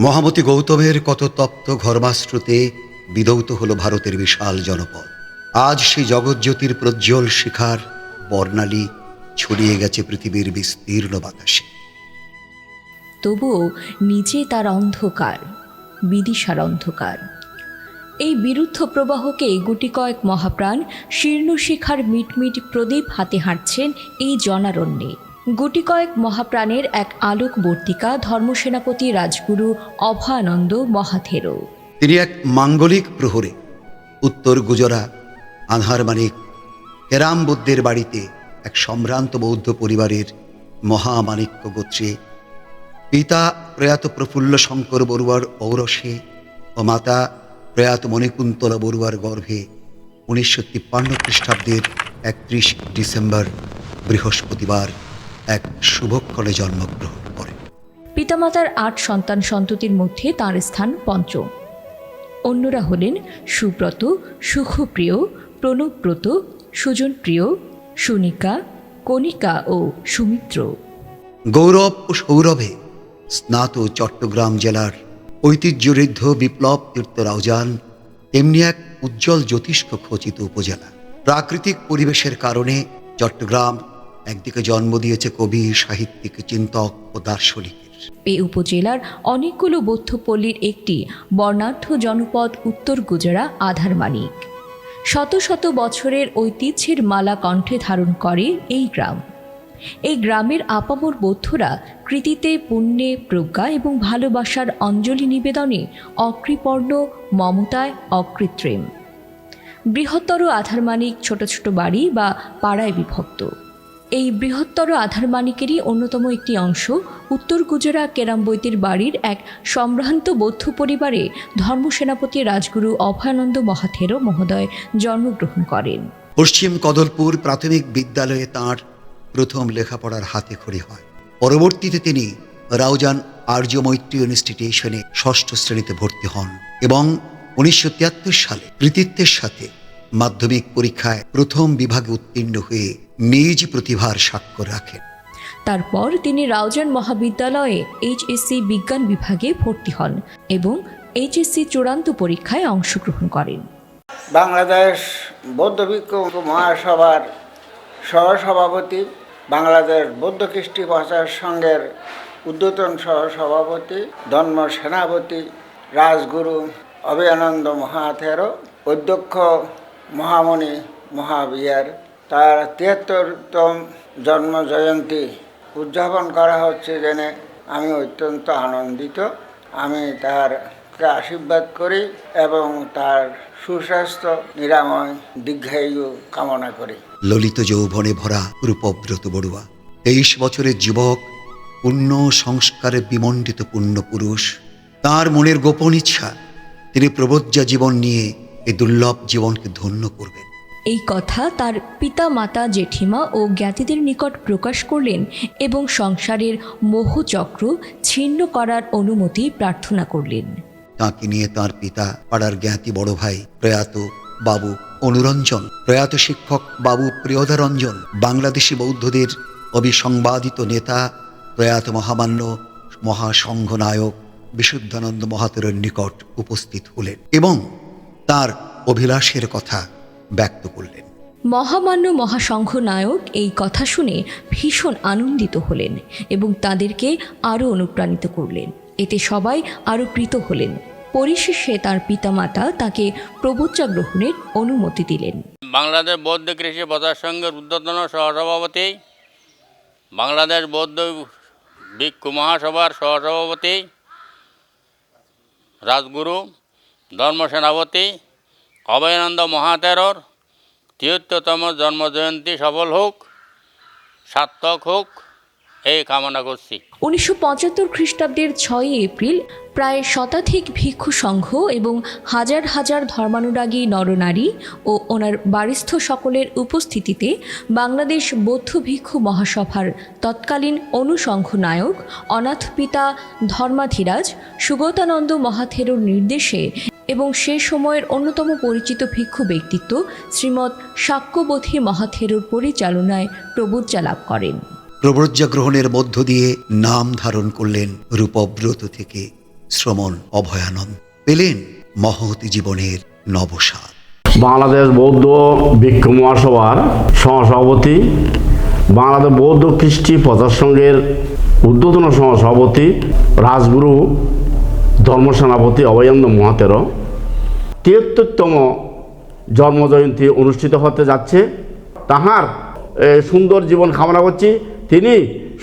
মহামতি গৌতমের কত তপ্ত ঘর্মাশ্রুতে বিদৌত হল ভারতের বিশাল জনপদ। আজ সেই জগজ্যোতির প্রজ্জ্বল শিখার বর্ণালী ছড়িয়ে গেছে পৃথিবীর বিস্তীর্ণ বাতাসে। তবুও নিচে তার অন্ধকার, বিদিশার অন্ধকার। এই বিরুদ্ধ প্রবাহকে গুটি কয়েক মহাপ্রাণ শীর্ণ শিখার মিটমিট প্রদীপ হাতে হাঁটছেন এই জনারণ্যে। গুটি কয়েক মহাপ্রাণের এক আলোকবর্তিকা ধর্মসেনাপতি রাজগুরু অভয়ানন্দ মহাথেরো। তিনি এক মাঙ্গলিক প্রহরে, উত্তর গুজরা আধার মানিক, কেরাম বুদ্ধের বাড়িতে এক সম্ভ্রান্ত বৌদ্ধ পরিবারের মহামাণিক্য গোত্রে, পিতা প্রয়াত প্রফুল্ল শঙ্কর বড়ুয়ার ঔরসে ও মাতা প্রয়াত মণিকুন্তলা বড়ুয়ার গর্ভে উনিশশো তিপ্পান্ন খ্রিস্টাব্দের একত্রিশ ডিসেম্বর বৃহস্পতিবার। এক শুভক্ষণে জন্মগ্রহণ করেন পিতামাতার আট সন্তান সন্ততির মধ্যে তার স্থান পঞ্চম। অন্যরা হলেন সুব্রত সুখপ্রিয় প্রণবব্রত সুজনপ্রিয় সুনিকা কণিকা ও সুমিত্র। গৌরব ও সৌরভে স্নাত চট্টগ্রাম জেলার ঐতিহ্যঋদ্ধ বিপ্লব তীর্থ রাউজান তেমনি এক উজ্জ্বল জ্যোতিষ্ক খচিত উপজেলা। প্রাকৃতিক পরিবেশের কারণে চট্টগ্রাম একদিকে জন্ম দিয়েছে কবি, সাহিত্যিক, চিন্তক ও দার্শনিকের। এই উপজেলার অনেকগুলো বৌদ্ধপল্লীর একটি বর্ণাঢ্য জনপদ উত্তর গুজরা আধারমানিক শত শত বছরের ঐতিহ্যের মালা কণ্ঠে ধারণ করে এই গ্রাম। এই গ্রামের আপামর বৌদ্ধরা কৃতিতে পুণ্যে প্রজ্ঞা এবং ভালোবাসার অঞ্জলি নিবেদনে অকৃপর্ণ, মমতায় অকৃত্রিম। বৃহত্তর আধারমানিক ছোট ছোট বাড়ি বা পাড়ায় বিভক্ত। এই বৃহত্তর আধারমানিকেরই অন্যতম একটি অংশ, উত্তর গুজরা কেরামবৈতির বাড়ির এক সম্ভ্রান্ত বৌদ্ধ পরিবারে ধর্মসেনাপতি রাজগুরু অভয়ানন্দ মহাথেরো মহোদয় জন্মগ্রহণ করেন। পশ্চিম কদলপুর প্রাথমিক বিদ্যালয়ে তাঁর প্রথম লেখাপড়ার হাতে খড়ি হয়। পরবর্তীতে তিনি রাউজান আর্য মৈত্রী ইনস্টিটিউশনে ষষ্ঠ শ্রেণীতে ভর্তি হন এবং উনিশশো তিয়াত্তর সালে কৃতিত্বের সাথে মাধ্যমিক পরীক্ষায় প্রথম বিভাগে উত্তীর্ণ হয়ে নিজ প্রতিভার স্বাক্ষর রাখেন। তারপর তিনি রাউজান মহাবিদ্যালয়ে এইচএসসি বিজ্ঞান বিভাগে ভর্তি হন এবং এইচএসসি চূড়ান্ত পরীক্ষায় অংশগ্রহণ করেন। বাংলাদেশ বৌদ্ধ ভিক্ষু মহাসভার সহসভাপতি বাংলাদেশ বৌদ্ধ কৃষ্টি প্রচার সংঘের উদ্যতন সহসভাপতি ধর্ম সেনাপতি রাজগুরু অভয়ানন্দ মহাথেরো অধ্যক্ষ মহামণি মহাবিহার তার তিয়াত্তরতম জন্ম জয়ন্তী উদযাপন করা হচ্ছে জেনে আমি অত্যন্ত আনন্দিত। আমি তার আশীর্বাদ করি এবং তার সুস্বাস্থ্য, নিরাময়, দীর্ঘায়ু কামনা করি। ললিত যৌবনে ভরা রূপব্রত বড়ুয়া, তেইশ বছরের যুবক পুণ্য সংস্কারে বিমণ্ডিত পুণ্য পুরুষ। তার মনের গোপন ইচ্ছা, তিনি প্রবজ্জা জীবন নিয়ে এই দুর্লভ জীবনকে ধন্য করবেন। এই কথা তার পিতা মাতা জেঠিমা ও জ্ঞাতিদের নিকট প্রকাশ করলেন এবং সংসারের মোহচক্র ছিন্ন করার অনুমতি প্রার্থনা করলেন। তাঁকে নিয়ে তার পিতা পাড়ার জ্ঞাতি বড় ভাই প্রয়াত বাবু অনুরঞ্জন, প্রয়াত শিক্ষক বাবু প্রিয়দারঞ্জন বাংলাদেশি বৌদ্ধদের অবিসংবাদিত নেতা প্রয়াত মহামান্য মহাসংঘ নায়ক বিশুদ্ধানন্দ মহাতের নিকট উপস্থিত হলেন এবং তার অভিলাষের কথা ব্যক্ত করলেন। মহামান্য মহাসংঘ নায়ক এই কথা শুনে ভীষণ আনন্দিত হলেন এবং তাদেরকে আরও অনুপ্রাণিত করলেন। এতে সবাই আরও প্রীত হলেন। পরিশেষে তার পিতামাতা তাকে প্রবজ্জা গ্রহণের অনুমতি দিলেন। বাংলাদেশ বৌদ্ধ কৃষি প্রচার সংঘের ঊর্ধ্বতন সহসভাপতি বাংলাদেশ বৌদ্ধ ভিক্ষু মহাসভার সহসভাপতি রাজগুরু ধর্মসেনাপতি অভয়ানন্দ মহাতেরর তিয়াত্তরতম জন্মজয়ন্তী সফল হোক, সার্থক হোক, এই কামনা করছি। উনিশশো পঁচাত্তর খ্রিস্টাব্দের ছয়ই এপ্রিল প্রায় শতাধিক ভিক্ষু সংঘ এবং হাজার হাজার ধর্মানুরাগী নরনারী ও ওনার বারিস্থ সকলের উপস্থিতিতে বাংলাদেশ বৌদ্ধ ভিক্ষু মহাসভার তৎকালীন অনুসংঘ নায়ক অনাথ পিতা ধর্মাধিরাজ সুগতানন্দ মহাথেরোর নির্দেশে এবং সে সময়ের অন্যতম পরিচিত ভিক্ষু ব্যক্তিত্ব শ্রীমৎ সাক্ষ্যবোধী মহাথেরোর পরিচালনায় প্রবুজ্জা লাভ করেন। প্রব্রজ্জা গ্রহণের মধ্য দিয়ে নাম ধারণ করলেন রূপব্রত থেকে শ্রমণ অভয়ানন্দ। পেলেন মহতি জীবনের নবস্বাদ বাংলাদেশ বৌদ্ধ ভিক্ষু মহাসভার সহসভাপতি বাংলাদেশ বৌদ্ধ কৃষ্টি প্রচার সংঘের উদ্বোধন সহসভাপতি রাজগুরু ধর্মসেনাপতি অভয়ানন্দ মহাতেরো তিয়াত্তরতম জন্মজয়ন্তী অনুষ্ঠিত হতে যাচ্ছে। তাহার সুন্দর জীবন কামনা করছি। তিনি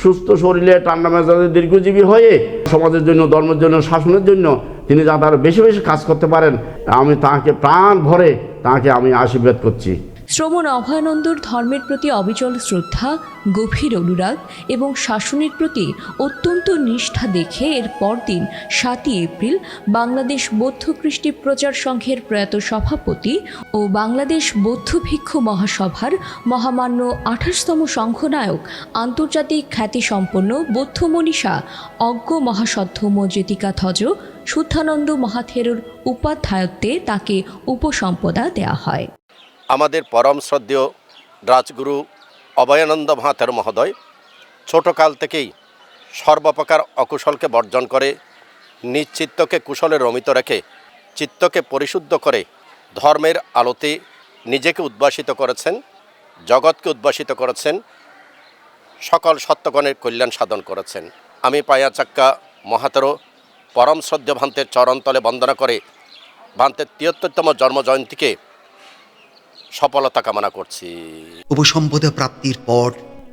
সুস্থ শরীরে ঠান্ডা মেজাজে দীর্ঘজীবী হয়ে সমাজের জন্য, ধর্মের জন্য, শাসনের জন্য তিনি যাতে আরও বেশি বেশি কাজ করতে পারেন, আমি তাকে প্রাণ ভরে তাকে আমি আশীর্বাদ করছি। শ্রমণ অভয়ানন্দর ধর্মের প্রতি অবিচল শ্রদ্ধা, গভীর অনুরাগ এবং শাসনের প্রতি অত্যন্ত নিষ্ঠা দেখে এর পরদিন সাতই এপ্রিল বাংলাদেশ বৌদ্ধ কৃষ্টি প্রচার সংঘের প্রয়াত সভাপতি ও বাংলাদেশ বৌদ্ধ ভিক্ষু মহাসভার মহামান্য আঠাশতম সংঘনায়ক আন্তর্জাতিক খ্যাতিসম্পন্ন বৌদ্ধ মনীষা অজ্ঞ মহাসদ্ধম জ্যোতিকা থজ শুদ্ধানন্দ মহাথেরুর উপাধ্যায়ত্বে তাকে উপসম্পদা দেয়া হয়। আমাদের পরম শ্রদ্ধেয় রাজগুরু অভয়ানন্দ মহাতের মহোদয় ছোটকাল থেকেই সর্বপ্রকার অকুশলকে বর্জন করে, নিজ চিত্তকে কুশলে রমিত রেখে, চিত্তকে পরিশুদ্ধ করে ধর্মের আলোতে নিজেকে উদ্ভাসিত করেছেন, জগৎকে উদ্ভাসিত করেছেন, সকল সত্যগণের কল্যাণ সাধন করেছেন। আমি পায়া চাক্কা মহাতেরো পরম শ্রদ্ধ ভান্তের চরণতলে বন্দনা করে ভান্তের তিয়াত্তরতম জন্মজয়ন্তীকে সফলতা কামনা করছি। উপসম্পদা প্রাপ্তির পর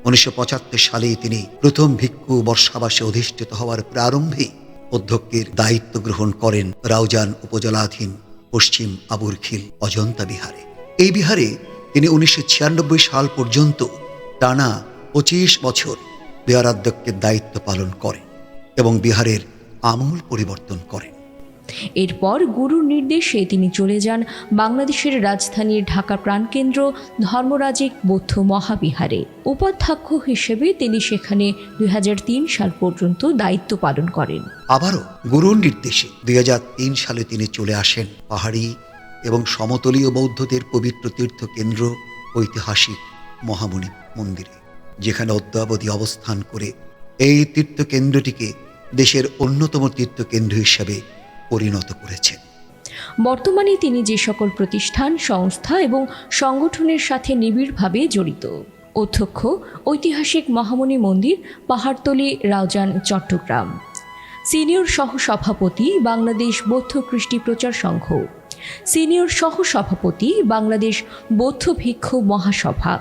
উনিশশো পঁচাত্তর সালে তিনি প্রথম ভিক্ষু বর্ষাবাসে অধিষ্ঠিত হওয়ার প্রারম্ভে অধ্যক্ষের দায়িত্ব গ্রহণ করেন রাউজান উপজেলাধীন পশ্চিম আবুরখিল অজন্তা বিহারে। এই বিহারে তিনি উনিশশো ছিয়ানব্বই সাল পর্যন্ত টানা পঁচিশ বছর বিহারাধ্যক্ষের দায়িত্ব পালন করেন এবং বিহারের আমূল পরিবর্তন করেন। এরপর গুরুর নির্দেশে তিনি চলে যান বাংলাদেশের রাজধানীর ঢাকা প্রাণকেন্দ্র ধর্মরাজিক বৌদ্ধ মহাবিহারে। উপাধ্যক্ষ হিসেবে তিনি সেখানে দুই সাল পর্যন্ত দায়িত্ব পালন করেন। আবারও গুরুর নির্দেশে দুই সালে তিনি চলে আসেন পাহাড়ি এবং সমতলীয় বৌদ্ধদের পবিত্র তীর্থ কেন্দ্র ঐতিহাসিক মহামণি মন্দিরে, যেখানে অদ্যাবধি অবস্থান করে এই তীর্থকেন্দ্রটিকে দেশের অন্যতম তীর্থকেন্দ্র হিসাবে পরিণত করেছেন। বর্তমানে তিনি যে সকল প্রতিষ্ঠান, সংস্থা এবং সংগঠনের সাথে নিবিড়ভাবে জড়িত। অধ্যক্ষ, ঐতিহাসিক মহামণি মন্দির, পাহাড়তলি রাউজান, চট্টগ্রাম। সিনিয়র সহসভাপতি, বাংলাদেশ বৌদ্ধ কৃষ্টি প্রচার সংঘ। সিনিয়র সহসভাপতি, বাংলাদেশ বৌদ্ধ ভিক্ষু মহাসভা।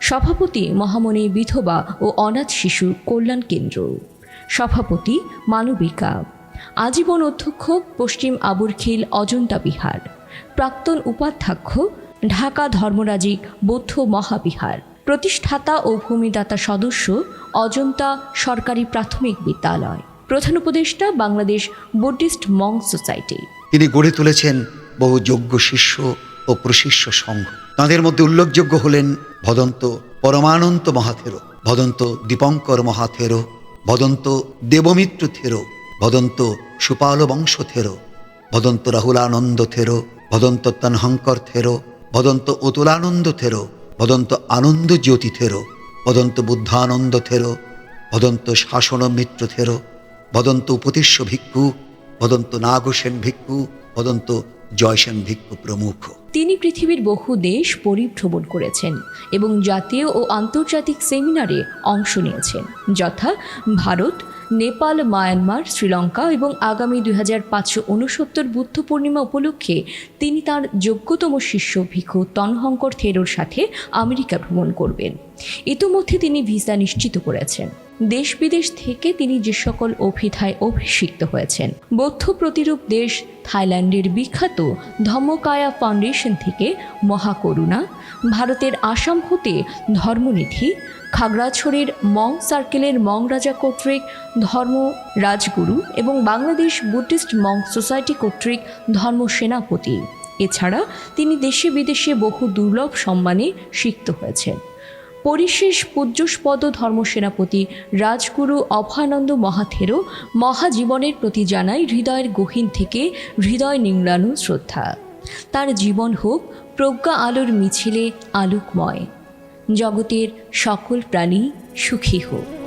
সভাপতি, মহামণি বিধবা ও অনাথ শিশু কল্যাণ কেন্দ্র। সভাপতি, মানবিকা। আজীবন অধ্যক্ষ পশ্চিম আবুরখিল অজন্তা বিহার। প্রাক্তন উপাধ্যক্ষ ঢাকা ধর্মরাজিক বৌদ্ধ মহাবিহার। প্রতিষ্ঠাতা ও ভূমিদাতা সদস্য অজন্তা সরকারি প্রাথমিক বিদ্যালয়। প্রধান উপদেষ্টা বাংলাদেশ বুদ্ধিস্ট মং সোসাইটি। তিনি গড়ে তুলেছেন বহু যোগ্য শিষ্য ও প্রশিষ্য সংঘ। তাঁদের মধ্যে উল্লেখযোগ্য হলেন ভদন্ত পরমানন্ত মহাথেরো, ভদন্ত দীপঙ্কর মহাথেরো, ভদন্ত দেবমিত্র থেরো ভদন্ত সুপাল বংশ থেরো। ভদন্ত রাহুলানন্দ থেরো। ভদন্ত তনহঙ্কর থেরো। ভদন্ত অতুলানন্দ থেরো। ভদন্ত আনন্দ জ্যোতি থেরো। ভদন্ত বুদ্ধানন্দ থেরো। ভদন্ত শাসন মিত্র থেরো। ভদন্ত উপতিষ্য ভিক্ষু। ভদন্ত নাগসেন ভিক্ষু। ভদন্ত জয়সেন ভিক্ষু প্রমুখ। তিনি পৃথিবীর বহু দেশ পরিভ্রমণ করেছেন এবং জাতীয় ও আন্তর্জাতিক সেমিনারে অংশ নিয়েছেন, যথা ভারত নেপাল, মায়ানমার, শ্রীলঙ্কা এবং আগামী দুই হাজার পাঁচশো উনসত্তর বুদ্ধ পূর্ণিমা উপলক্ষে তিনি তার যোগ্যতম শিষ্য ভিক্ষু তনহঙ্কর থেরোর সাথে আমেরিকা ভ্রমণ করবেন। ইতোমধ্যে তিনি ভিসা নিশ্চিত করেছেন। দেশ বিদেশ থেকে তিনি যে সকল অভিধায় অভিষিক্ত হয়েছেন। বৌদ্ধ প্রতিরূপ দেশ থাইল্যান্ডের বিখ্যাত ধম্মকায়া ফাউন্ডেশন থেকে মহাকরুণা, ভারতের আসাম হতে ধর্মনিধি, খাগড়াছড়ির মং সার্কেলের মং রাজা কর্তৃক ধর্ম রাজগুরু এবং বাংলাদেশ বুদ্ধিস্ট মং সোসাইটি কর্তৃক ধর্ম সেনাপতি। এছাড়া তিনি দেশে বিদেশে বহু দুর্লভ সম্মানে সিক্ত হয়েছেন। পরিশেষ পূজ্যস্পদ ধর্মসেনাপতি রাজগুরু অভয়ানন্দ মহাথেরো মহাজীবনের প্রতি জানাই হৃদয়ের গহীন থেকে হৃদয় নিংড়ানো শ্রদ্ধা। তার জীবন হোক প্রজ্ঞা আলোর মিছিলে আলোকময়। জগতের সকল প্রাণী সুখী হোক।